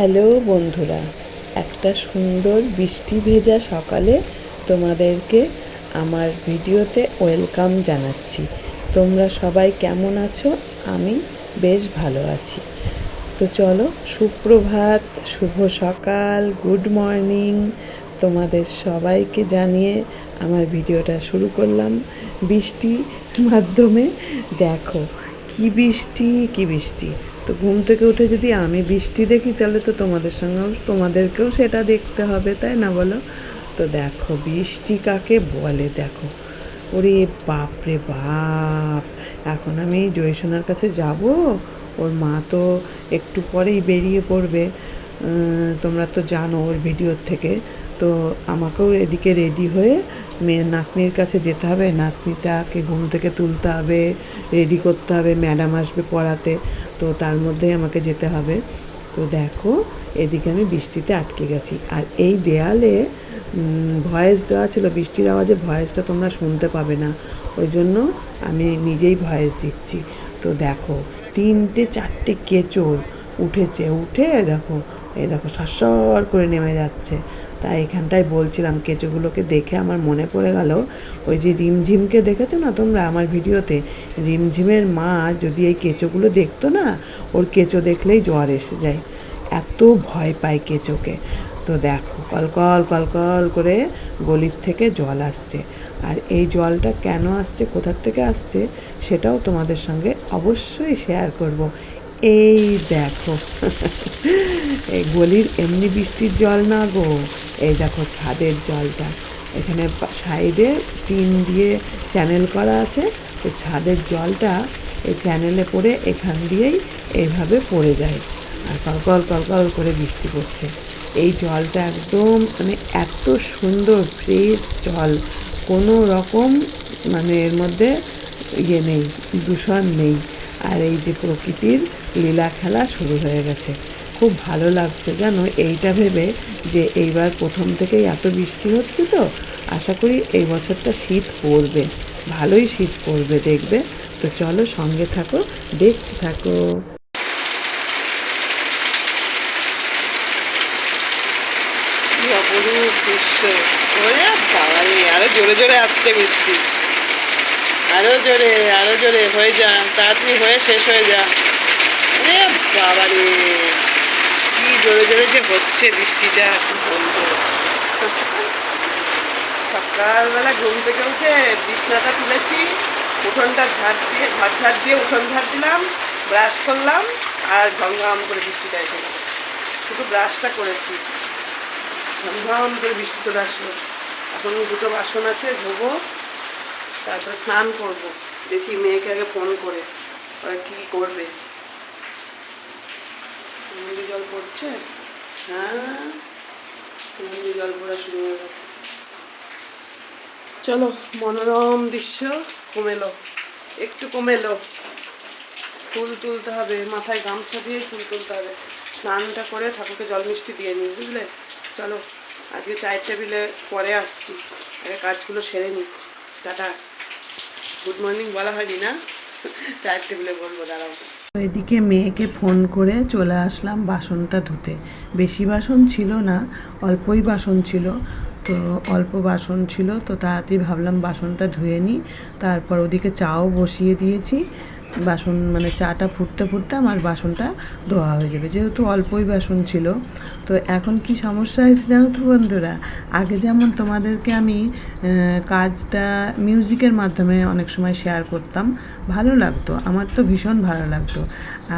Hello বন্ধুরা, একটা সুন্দর বৃষ্টি ভেজা সকালে তোমাদেরকে আমার ভিডিওতে ওয়েলকাম জানাচ্ছি। তোমরা সবাই কেমন আছো? আমি বেশ ভালো আছি। তো চলো, সুপ্রভাত, শুভ সকাল, গুড মর্নিং। তোমাদের সবাইকে জানিয়ে আমার ভিডিওটা শুরু করলাম। বৃষ্টির মাধ্যমে দেখো, কি বৃষ্টি কি বৃষ্টি। তো ঘুম থেকে উঠে যদি আমি বৃষ্টি দেখি, তাহলে তো তোমাদের সঙ্গেও তোমাদেরকেও সেটা দেখতে হবে, তাই না বলো? তো দেখো বৃষ্টি কাকে বলে, দেখো। ওরে বাপরে বাপ! এখন আমি জয়সোনার কাছে যাব, ওর মা তো একটু পরেই বেরিয়ে পড়বে। তোমরা তো জানো ওর ভিডিওর থেকে। তো আমাকেও এদিকে রেডি হয়ে মেয়ের নাতনির কাছে যেতে হবে। নাতনিটাকে ঘুম থেকে তুলতে হবে, রেডি করতে হবে। ম্যাডাম আসবে পড়াতে। তো তার মধ্যেই আমাকে যেতে হবে। তো দেখো, এদিকে আমি বৃষ্টিতে আটকে গেছি। আর এই দেয়ালে ভয়েস দেওয়া ছিল, বৃষ্টির আওয়াজে ভয়েসটা তোমরা শুনতে পাবে না। ওই জন্য আমি নিজেই ভয়েস দিচ্ছি। তো দেখো, তিনটে চারটে কেচোর উঠেছে, উঠে দেখো, এই দেখো, সরসর করে নেমে যাচ্ছে। তাই এখানটায় বলছিলাম কেঁচোগুলোকে দেখে আমার মনে পড়ে গেল, ওই যে রিমঝিমকে দেখেছ না তোমরা আমার ভিডিওতে? রিমঝিমের মা যদি এই কেঁচোগুলো দেখতো না, ওর কেঁচো দেখলেই জ্বর এসে যায়। এত ভয় পায় কেঁচোকে। তো দেখো কলকল কলকল করে গলির থেকে জল আসছে। আর এই জলটা কেন আসছে, কোথার থেকে আসছে, সেটাও তোমাদের সঙ্গে অবশ্যই শেয়ার করব। এই দেখো, এই গলির এমনি বৃষ্টির জল না গো। এই দেখো ছাদের জলটা। এখানে সাইডে টিন দিয়ে চ্যানেল করা আছে। তো ছাদের জলটা এই চ্যানেলে পড়ে এখান দিয়েই এইভাবে পড়ে যায় আর কলকল কলকল করে বৃষ্টি পড়ছে। এই জলটা একদম মানে এত সুন্দর ফ্রেশ জল। কোনো রকম মানে এর মধ্যে ইয়ে নেই, দূষণ নেই। আর এই যে প্রকৃতির লীলা খেলা শুরু হয়ে গেছে। খুব ভালো লাগছে জানো, এইটা ভেবে যে এইবার প্রথম থেকেই এত বৃষ্টি হচ্ছে তো, আশা করি এই বছরটা শীত পড়বে, ভালোই শীত পড়বে, দেখবে? তো চলো সঙ্গে থাকো, দেখতে থাকো। দৃশ্য। জোরে জোরে আসছে বৃষ্টি। আরও জোরে আরও জোরে, হয়ে যা, তাড়াতাড়ি হয়ে শেষ হয়ে যা। ওরে বাবা রে কি জোরে জোরে যে হচ্ছে বৃষ্টিটা বলব। সকালবেলা ঘুম থেকে উঠে বিছনাটা তুলেছি, উঠোনটা ঝাড় দিয়ে, ঝাড় ঝাড় দিয়ে উঠোন ঝাড় দিলাম, ব্রাশ করলাম, আর ঘমঘম করে বৃষ্টিটা এসে শুধু ব্রাশটা করেছি। ঝমঝম করে বৃষ্টি চলে আসলো। এখন দুটো বাসন আছে, ধোবো। তারপরে স্নান করব। দেখি মেয়েকে আগে ফোন করে, ওরা কী করবে। নদী জল পড়ছে? হ্যাঁ নদী জল পড়া শুরু হয়ে চলো, মনোরম দৃশ্য কমেলো, একটু কমেলো। ফুল তুলতে হবে, মাথায় গামছা দিয়ে ফুল তুলতে হবে। স্নানটা করে ঠাকুরকে জল মিষ্টি দিয়ে নিই, বুঝলে? চলো, আজকে চায়ের টেবিলে পরে আসছি, আগে কাজগুলো সেরে নিই। টাটা। গুড মর্নিং বলা হয়নি না? চায়ের টেবিলে বলব, দাঁড়াও। এদিকে মেয়েকে ফোন করে চলে আসলাম বাসনটা ধুতে। বেশি বাসন ছিল না, অল্পই বাসন ছিল। তো অল্প বাসন ছিল, তো তাড়াতাড়ি ভাবলাম বাসনটা ধুয়ে নিই। তারপর ওদিকে চাও বসিয়ে দিয়েছি। বাসন মানে চাটা ফুটতে ফুটতে আমার বাসনটা ধোয়া হয়ে যাবে। যেহেতু অল্পই বাসন ছিল। তো এখন কি সমস্যা হয়েছে জানো তো বন্ধুরা? আগে যেমন তোমাদেরকে আমি কাজটা মিউজিকের মাধ্যমে অনেক সময় শেয়ার করতাম, ভালো লাগতো। আমার তো ভীষণ ভালো লাগতো।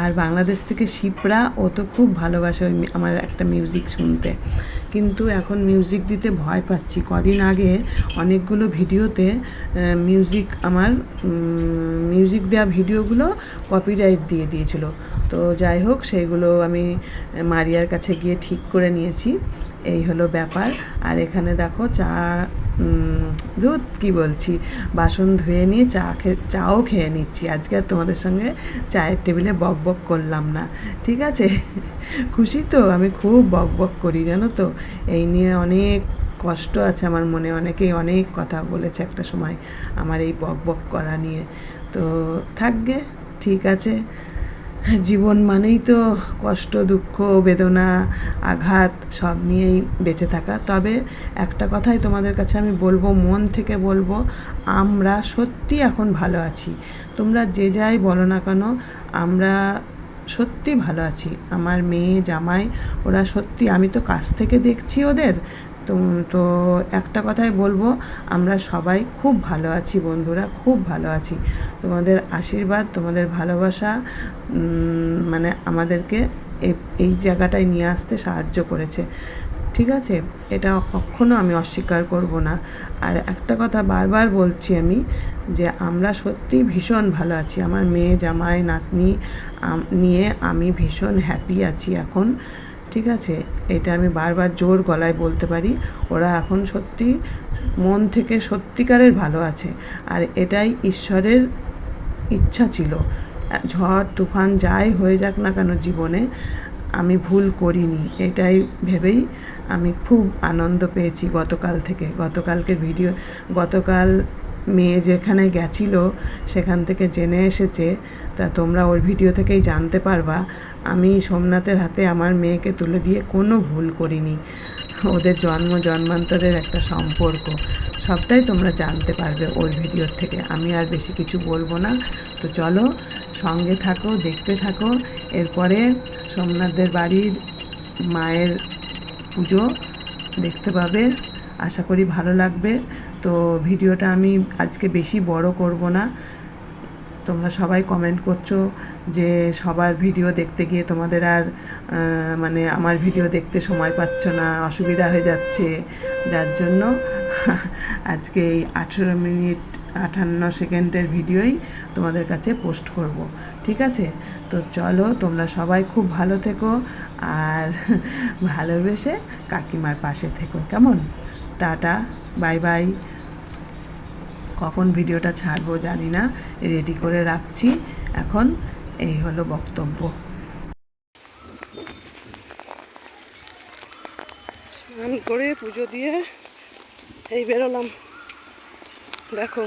আর বাংলাদেশ থেকে শিপরা, ও তো খুব ভালোবাসে ওই আমার একটা মিউজিক শুনতে। কিন্তু এখন মিউজিক দিতে ভয় পাচ্ছি। কদিন আগে অনেকগুলো ভিডিওতে মিউজিক আমার মিউজিক দেওয়া ভিডিওগুলো কপিরাইট দিয়ে দিয়েছিল। তো যাই হোক, সেইগুলো আমি মারিয়ার কাছে গিয়ে ঠিক করে নিয়েছি। এই হলো ব্যাপার। আর এখানে দেখো চা দুধ কি বলছি? বাসন ধুয়ে নিয়ে চা খেয়ে চাও খেয়ে নিচ্ছি। আজকে আর তোমাদের সঙ্গে চায়ের টেবিলে বক বক করলাম না। ঠিক আছে? খুশি তো? আমি খুব বক বক করি, জানো তো? এই নিয়ে অনেক কষ্ট আছে আমার মনে। অনেকেই অনেক কথা বলেছে একটা সময় আমার এই বক বক করা নিয়ে। তো থাকবে ঠিক আছে। জীবন মানেই তো কষ্ট, দুঃখ, বেদনা, আঘাত সব নিয়েই বেঁচে থাকা। তবে একটা কথাই তোমাদের কাছে আমি বলব, মন থেকে বলব, আমরা সত্যি এখন ভালো আছি। তোমরা যে যাই বলো না কেন, আমরা সত্যি ভালো আছি। আমার মেয়ে, জামাই, ওরা সত্যি, আমি তো কাছ থেকে দেখছি ওদের। তো তো একটা কথাই বলব, আমরা সবাই খুব ভালো আছি বন্ধুরা, খুব ভালো আছি। তোমাদের আশীর্বাদ, তোমাদের ভালোবাসা মানে আমাদেরকে এই জায়গাটায় নিয়ে আসতে সাহায্য করেছে। ঠিক আছে? এটা কখনো আমি অস্বীকার করব না। আর একটা কথা বারবার বলছি আমি, যে আমরা সত্যি ভীষণ ভালো আছি। আমার মেয়ে, জামাই, নাতনি নিয়ে আমি ভীষণ হ্যাপি আছি এখন। ঠিক আছে? এটা আমি বারবার জোর গলায় বলতে পারি, ওরা এখন সত্যি মন থেকে সত্যিকারের ভালো আছে। আর এটাই ঈশ্বরের ইচ্ছা ছিল। ঝড়, তুফান যাই হয়ে যাক না কেন জীবনে, আমি ভুল করিনি। এটাই ভেবেই আমি খুব আনন্দ পেয়েছি গতকাল থেকে। গতকালকে ভিডিও, গতকাল মেয়ে যেখানে গেছিল, সেখান থেকে জেনে এসেছে, তা তোমরা ওর ভিডিও থেকেই জানতে পারবা। আমি সোমনাথের হাতে আমার মেয়েকে তুলে দিয়ে কোনো ভুল করিনি। ওদের জন্ম জন্মান্তরের একটা সম্পর্ক, সবটাই তোমরা জানতে পারবে ওর ভিডিওর থেকে। আমি আর বেশি কিছু বলব না। তো চলো, সঙ্গে থাকো, দেখতে থাকো। এরপরে সোমনাথদের বাড়ির মায়ের পুজো দেখতে পাবে। আশা করি ভালো লাগবে। তো ভিডিওটা আমি আজকে বেশি বড় করব না। তোমরা সবাই কমেন্ট করছ যে সবার ভিডিও দেখতে গিয়ে তোমাদের আর মানে আমার ভিডিও দেখতে সময় পাচ্ছ না, অসুবিধা হয়ে যাচ্ছে। যার জন্য আজকে এই আঠেরো মিনিট আটান্ন সেকেন্ডের ভিডিওই তোমাদের কাছে পোস্ট করব। ঠিক আছে? তো চলো, তোমরা সবাই খুব ভালো থেকো আর ভালোবেসে কাকিমার পাশে থেকো। কেমন? Tata, bye bye. কখন ভিডিওটা ছাড়বো জানি না, রেডি করে রাখছি। এখন এই হলো বক্তব্য। স্নান করে পুজো দিয়ে এই বেরোলাম। দেখো,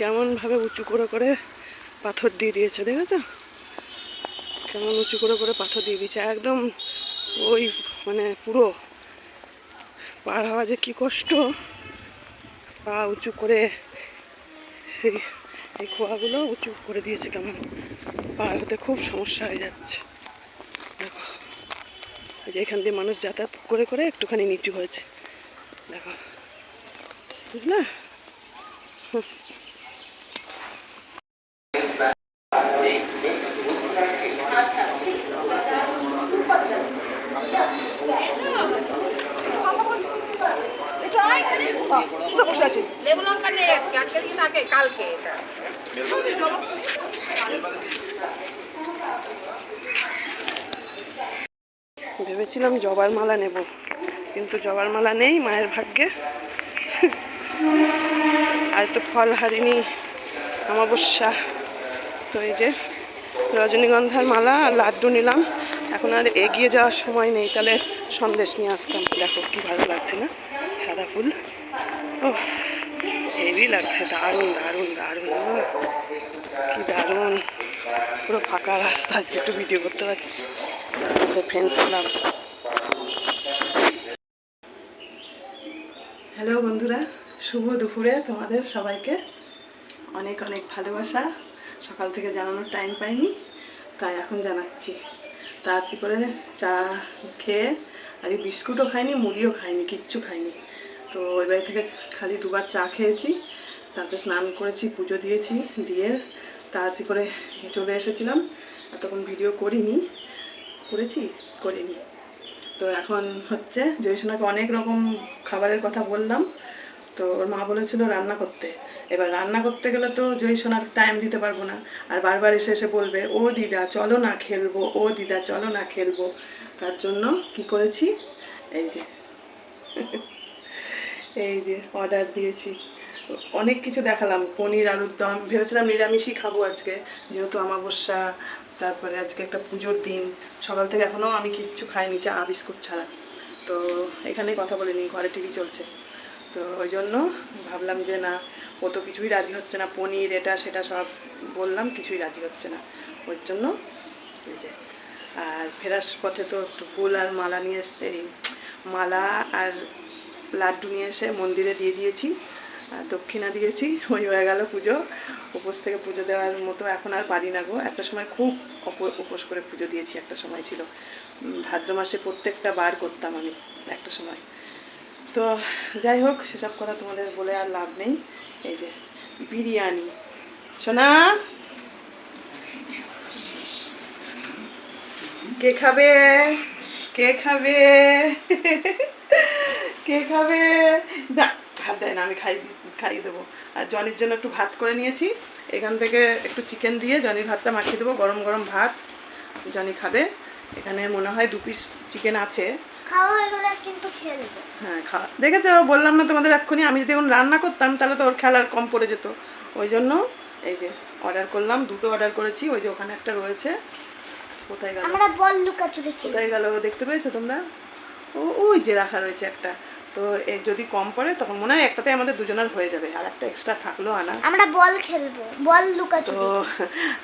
কেমনভাবে উঁচু করে করে পাথর দিয়ে দিয়েছে, দেখেছ? কেমন উঁচু করে করে পাথর দিয়ে দিয়েছে। একদম ওই মানে পুরো পার হওয়া যে কী কষ্ট। পা উঁচু করে সেই, এই খোয়াগুলো উঁচু করে দিয়েছে কেমন? পার হতে খুব সমস্যা হয়ে যাচ্ছে। দেখো, এই যে এখান দিয়ে মানুষ যাতায়াত করে করে একটুখানি নিচু হয়েছে। দেখো, বুঝলা? বসে আছি। লেবু লঙ্কা নেই আজকে আজকে কি থাকে? কালকে এটা। ভেবেছিলাম জবার মালা নেব কিন্তু জবার মালা নেই মায়ের ভাগ্যে। আর তো ফল হারিনি অমাবস্যা। তো এই যে রজনীগন্ধার মালা আর লাড্ডু নিলাম। এখন আর এগিয়ে যাওয়ার সময় নেই তাহলে সন্দেশ নিয়ে আসতাম। দেখো কি ভালো লাগছে না? সাদা ফুল। হেভি লাগছে, দারুণ দারুণ দারুণ। কি দারুণ। পুরো ফাঁকা রাস্তা, আজকে একটু ভিডিও করতে পারছি। ফ্রেন্ডস ক্লাব হ্যালো বন্ধুরা, শুভ দুপুরে তোমাদের সবাইকে। অনেক অনেক ভালোবাসা। সকাল থেকে জানানোর টাইম পাইনি, তাই এখন জানাচ্ছি। তাড়াতাড়ি করে চা খেয়ে, আজকে বিস্কুটও খাইনি, মুড়িও খাইনি, কিচ্ছু খাইনি। তো ওই বাড়ি থেকে খালি দুবার চা খেয়েছি, তারপরে স্নান করেছি, পুজো দিয়েছি, দিয়ে তাড়াতাড়ি করে চলে এসেছিলাম। এতক্ষণ ভিডিও করিনি, করেছি, করিনি। তো এখন হচ্ছে জয়সোনাকে অনেক রকম খাবারের কথা বললাম, তো ওর মা বলেছিল রান্না করতে। এবার রান্না করতে গেলে তো জয়সোনার টাইম দিতে পারব না, আর বারবার এসে এসে বলবে, ও দিদা, চলো না খেলব, ও দিদা, চলো না খেলব। তার জন্য কি করেছি? এই যে। এই যে অর্ডার দিয়েছি। অনেক কিছু দেখালাম, পনির, আলুর দম, ভেবেছিলাম নিরামিষই খাব আজকে, যেহেতু আমাবস্যা তারপরে আজকে একটা পুজোর দিন, সকাল থেকে এখনও আমি কিচ্ছু খাইনি, চা, বিস্কুট ছাড়া। তো এখানে কথা বলিনি ঘরে টিভি চলছে। তো ওই জন্য ভাবলাম যে না, ও তো কিছুই রাজি হচ্ছে না, পনির, এটা, সেটা সব বললাম, কিছুই রাজি হচ্ছে না। ওর জন্য যে, আর ফেরার পথে তো একটু ফুল আর মালা নিয়ে এসতে মালা আর লাড্ডু নিয়ে এসে মন্দিরে দিয়ে দিয়েছি দক্ষিণা দিয়েছি, ওই হয়ে গেল পুজো। উপোস থেকে পুজো দেওয়ার মতো এখন আর পারি না গো। একটা সময় খুব উপোস করে পুজো দিয়েছি, একটা সময় ছিল। ভাদ্র মাসে প্রত্যেকটা বার করতাম আমি একটা সময়। তো যাই হোক, সেসব কথা তোমাদের বলে আর লাভ নেই। এই যে বিরিয়ানি। সোনা, কে খাবে? কে খাবে? কে খাবে? না ভাত দেয় না আমি খাই খাইয়ে দেবো। আর জনির জন্য একটু ভাত করে নিয়েছি। এখান থেকে একটু চিকেন দিয়ে জনির ভাতটা মাখিয়ে দেবো গরম গরম ভাত জনি খাবে। এখানে মনে হয় দু পিস চিকেন আছে। খাওয়া হয়ে গেলে কিন্তু খেয়ে নেব। হ্যাঁ খা দেখেছ? বললাম না তোমাদের এক্ষুনি আমি যদি এখন রান্না করতাম তাহলে তো ওর খেলার কম পড়ে যেত। ওই জন্য এই যে অর্ডার করলাম দুটো অর্ডার করেছি। ওই যে ওখানে একটা রয়েছে। কোথায় গেল? আমরা বল লুকাচুরি কোথায় গেল? দেখতে পেয়েছ তোমরা? ও ওই যে রাখা রয়েছে একটা। তো যদি কম পড়ে তখন মনে হয় একটাতে আমাদের দুজনের হয়ে যাবে আর একটা এক্সট্রা থাকল আনা। আমরা বল খেলব। বল তো লুকাচুরি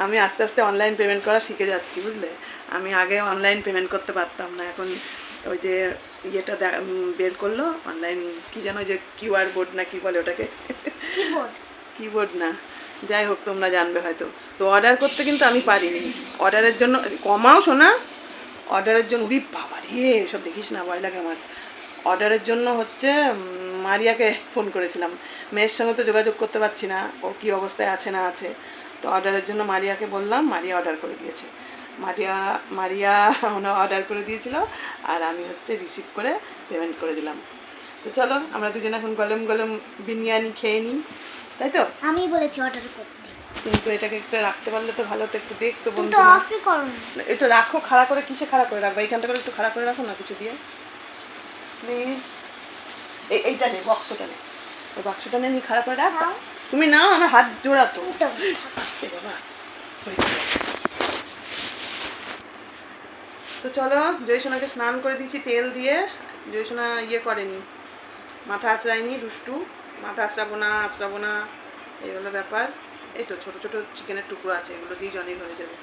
আমি আস্তে আস্তে অনলাইন পেমেন্ট করা শিখে যাচ্ছি বুঝলে? আমি আগে অনলাইন পেমেন্ট করতে পারতাম না এখন ওই যে ইয়েটা বের করল অনলাইন কি যেন ওই যে কিউআর বোর্ড না কি বলে ওটাকে? কিবোর্ড না। যাই হোক তোমরা জানবে হয়তো। তো অর্ডার করতে কিন্তু আমি পারিনি। অর্ডারের জন্য কমাও শোনা অর্ডারের জন্য উরি বাবা রে সব দেখিস না ভয় লাগে আমার। অর্ডারের জন্য হচ্ছে মারিয়াকে ফোন করেছিলাম। মেয়ের সঙ্গে তো যোগাযোগ করতে পারছি না ও কী অবস্থায় আছে না আছে। তো অর্ডারের জন্য মারিয়াকে বললাম মারিয়া অর্ডার করে দিয়েছে। মারিয়া মারিয়া ওনা অর্ডার করে দিয়েছিল আর আমি হচ্ছে রিসিভ করে পেমেন্ট করে দিলাম। তো চলো আমরা দুজনে এখন গলম গলম বিরিয়ানি খেয়ে নিই তাই তো? আমি বলেছি অর্ডার করতে। কিন্তু এটাকে একটু রাখতে পারলে তো ভালো তো একটু দেখতো বন্ধু একটু রাখো খাড়া করে কিসে খাড়া করে রাখব? এইখানটা করে একটু খাড়া করে রাখো না কিছু দিয়ে। প্লিজ এই এইটা নে বক্সটা নে। ওই বাক্সটা নে খাড়া করে রাখ। তুমি নাও আমার হাত জোড়া তো। আসতে বাবা। তো চলো জয়সোনাকে স্নান করে দিয়েছি তেল দিয়ে। জয়সোনা ইয়ে করেনি। মাথা আঁচড়ায়নি দুষ্টু। মাথা আঁচড়াবো না আঁচড়াবো না। এই হলো ব্যাপার। এই তো ছোটো ছোটো চিকেনের টুকরো আছে এগুলো দিয়ে জনির হয়ে যাবে।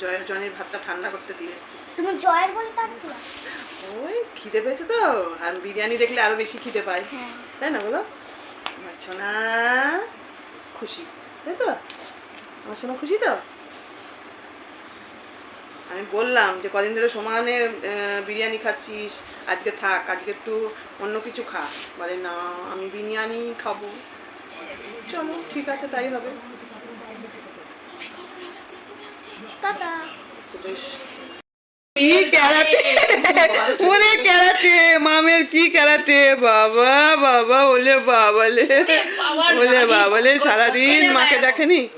জয়ের জনির ভাতটা ঠান্ডা করতে দিয়ে এসছি। তুমি জয়ের বলতে ওই খিদে পেয়েছে তো আর বিরিয়ানি দেখলে আরও বেশি খিদে পায়। হ্যাঁ। তাই না বলো? আমার সোনা খুশি তাই তো? আমার সোনা খুশি তো? আমি বললাম যে কদিন ধরে সমানে বিরিয়ানি খাচ্ছিস আজকে থাক আজকে একটু অন্য কিছু খা। বলে না আমি বিরিয়ানি খাব। চলো ঠিক আছে তাই হবে। টাটা। কি ক্যারাটে? ওরে ক্যারাটে মামের কি ক্যারাটে? বাবা বাবা ওলে বাবালে ওলে বাবালে সারাদিন মাকে দেখেনি?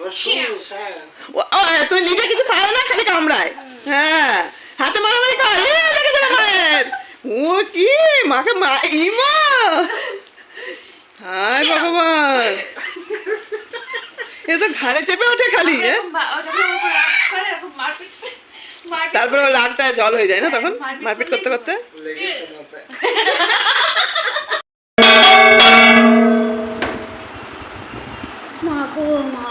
ও- তুই নিজে কিছু পারো না খালি কামড়ায়? হ্যাঁ। হাতে মারামারি কর মায়ের। ও কি? মাকে মা ইমা! হায় ভগবান! এ তো ঘাড়ে চেপে ওঠে খালি তারপরে ওর রাগটা জল হয়ে যায় না তখন? মারপিট করতে করতে মা গো মা।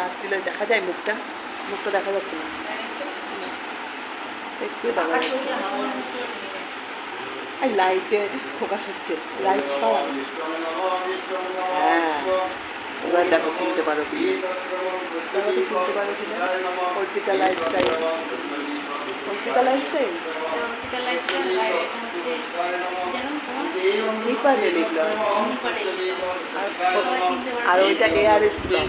গ্লাস দিলে দেখা যায় মুখটা মুখটা দেখা যাচ্ছে না। একটু দেখা যাচ্ছে। এই লাইটে ফোকাস হচ্ছে লাইট সরা হ্যাঁ এবার দেখো চিনতে পারো কি। চিনতে পারো কি অর্পিতা লাইফস্টাইল অর্পিতা লাইফস্টাইল আর ওইটা এআরএস ব্লক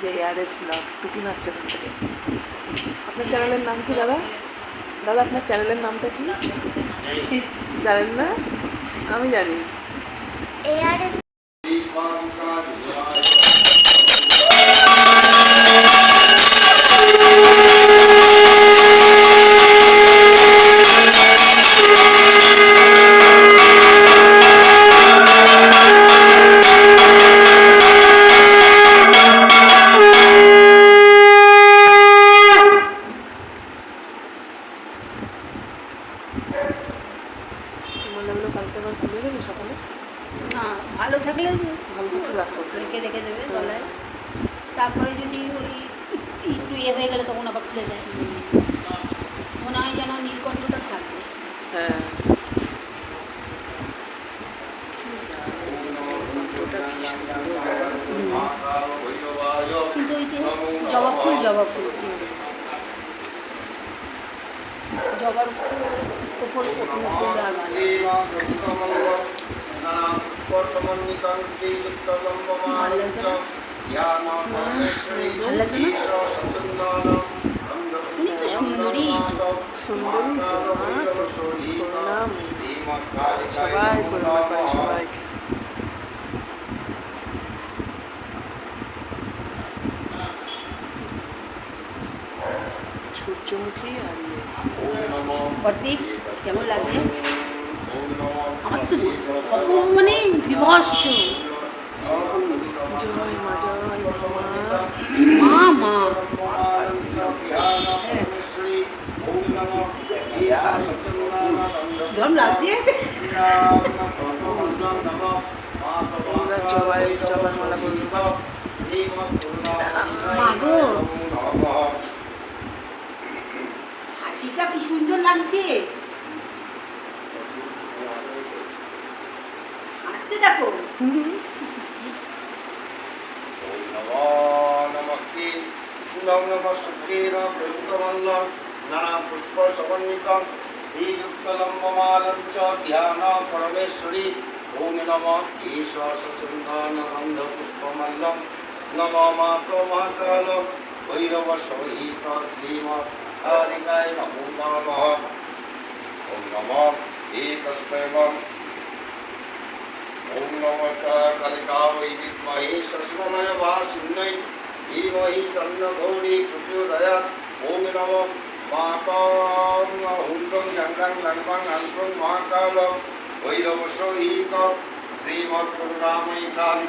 যে এআরএস ব্লগ টুকি মারছে ওখান থেকে। আপনার চ্যানেলের নাম কি দাদা? দাদা আপনার চ্যানেলের নামটা কি? জানেন না? আমি জানি। লাগল কালকে আবার খুলে দেবে সকালে। না ভালো থাকলে ভালো রেখে। রেখে দেবে গলায় তারপরে যদি ওই একটু ইয়ে হয়ে গেলে তখন আবার খুলে দেয় মনে হয় যেন নীলকণ্ঠটা থাকবে। হ্যাঁ। কিন্তু ওই যে জবা ফুল জবা ফুল জবার ফুল সুন্দরী সুন্দরী সবাই সবাইকে সূর্যমুখী আর ইয়ে কেমন লাগছে? আমার তো মানে বিভৎস। মা মা। হাসিটা কি সুন্দর লাগছে। আসতে দেখো। নমস্তে নম নম শুক্রেণ প্রযুক্তমল্লম নানা পুষ্প সমন্বিতম শ্রীযুক্তলম্বমালম চ ধ্যান পরমেশ্বরী। ওম নম ঈশ সুন্দর গন্ধ পুষ্পমল্লম নম মাতো মহাকাল ভৈরব নমো নমঃ। ওম ওম নমঃ কালিকা ওই বিদ্মহে শশমনয় বা শূন্যই ধীমহি তন্ন গৌরী প্রচোদয়া ওম নমঃ মাতাং হুন্দং গঙ্গাং লঙ্গং অন্তং মহাকাল ভৈরব সহিত শ্রীমৎ করুণাময়ী কালিকা